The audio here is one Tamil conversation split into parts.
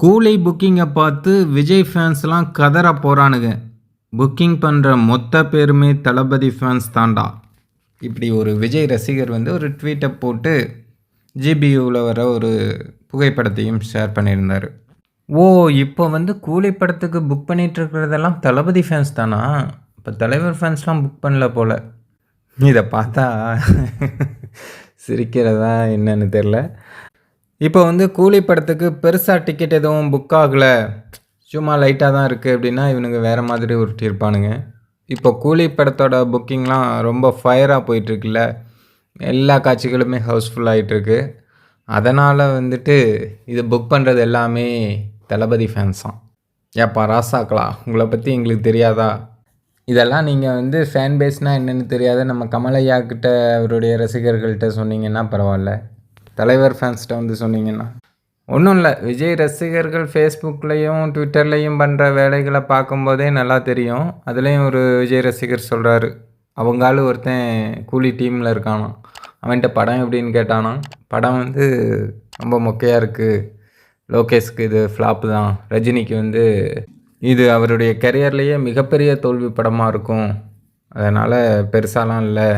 கூலி புக்கிங்கை பார்த்து விஜய் ஃபேன்ஸ்லாம் கதற போகிறானுங்க புக்கிங் பண்ணுற மொத்த பேருமே தளபதி ஃபேன்ஸ் தாண்டா. இப்படி ஒரு விஜய் ரசிகர் வந்து ஒரு ட்வீட்டை போட்டு ஜிபியூவில் வர ஒரு புகைப்படத்தையும் ஷேர் பண்ணியிருந்தார். ஓ இப்போ வந்து கூலி படத்துக்கு புக் பண்ணிட்டு இருக்கிறதெல்லாம் தளபதி ஃபேன்ஸ் தானா? இப்போ தலைவர் ஃபேன்ஸ்லாம் புக் பண்ணல போல். இதை பார்த்தா சிரிக்கிறதா என்னன்னு தெரில. இப்போ வந்து கூலி படத்துக்கு பெருசாக டிக்கெட் எதுவும் புக் ஆகலை. சும்மா லைட்டாக தான் இருக்குது அப்படின்னா இவனுங்க வேறு மாதிரி உருட்டியிருப்பானுங்க. இப்போ கூலி படத்தோட புக்கிங்லாம் ரொம்ப ஃபயராக போயிட்டுருக்குல்ல. எல்லா காட்சிகளுமே ஹவுஸ்ஃபுல் ஆகிட்டுருக்கு அதனால் வந்துட்டு இது புக் பண்ணுறது எல்லாமே தளபதி ஃபேன்ஸ் தான். ஏப்பா ராசாக்களா உங்களை பற்றி எங்களுக்கு தெரியாதா? இதெல்லாம் நீங்கள் வந்து ஃபேன் பேஸ்னால் என்னென்னு தெரியாத. நம்ம கமலையா கிட்ட அவருடைய ரசிகர்கள்ட்ட சொன்னீங்கன்னா பரவாயில்ல. தலைவர் ஃபேன்ஸ்கிட்ட வந்து சொன்னீங்கன்னா. ஒன்றும் இல்லை. விஜய் ரசிகர்கள் ஃபேஸ்புக்லேயும் ட்விட்டர்லேயும் பண்ணுற வேலைகளை பார்க்கும்போதே நல்லா தெரியும். அதுலேயும் ஒரு விஜய் ரசிகர் சொல்கிறாரு அவங்க ஒருத்தன் கூலி டீமில் இருக்கானாம். அவன்கிட்ட படம் எப்படின்னு கேட்டானா படம் வந்து ரொம்ப மொக்கையாக இருக்குது லோகேஷ்க்கு இது ஃப்ளாப்பு தான். ரஜினிக்கு வந்து இது அவருடைய கரியர்லேயே மிகப்பெரிய தோல்வி படமாக இருக்கும். அதனால் பெருசாலாம் இல்லை.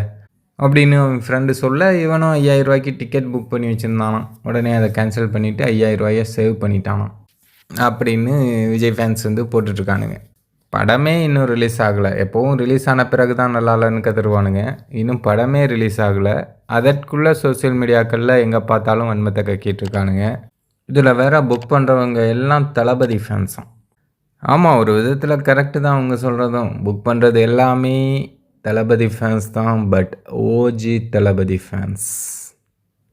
அப்படின்னு அவன் ஃப்ரெண்டு சொல்ல இவனும் ஐயாயிரரூவாய்க்கு டிக்கெட் புக் பண்ணி வச்சுருந்தானான் உடனே அதை கேன்சல் பண்ணிவிட்டு ஐயாயிரரூவாயை சேவ் பண்ணிட்டானான் அப்படின்னு விஜய் ஃபேன்ஸ் வந்து போட்டுட்ருக்கானுங்க. படமே இன்னும் ரிலீஸ் ஆகலை. எப்போவும் ரிலீஸ் ஆன பிறகு தான் நல்லா இல்லைன்னு கதருவானுங்க இன்னும் படமே ரிலீஸ் ஆகலை. அதற்குள்ளே சோஷியல் மீடியாக்களில் எங்கே பார்த்தாலும் வன்மத்தை கக்கிட்டு இருக்கானுங்க இதில் வேற புக் பண்ணுறவங்க எல்லாம் தளபதி ஃபேன்ஸும் ஆமாம் ஒரு விதத்தில் கரெக்டு தான் அவங்க சொல்கிறதும் புக் பண்ணுறது எல்லாமே தளபதி ஃபேன்ஸ் தான் பட் ஓஜி தளபதி ஃபேன்ஸ்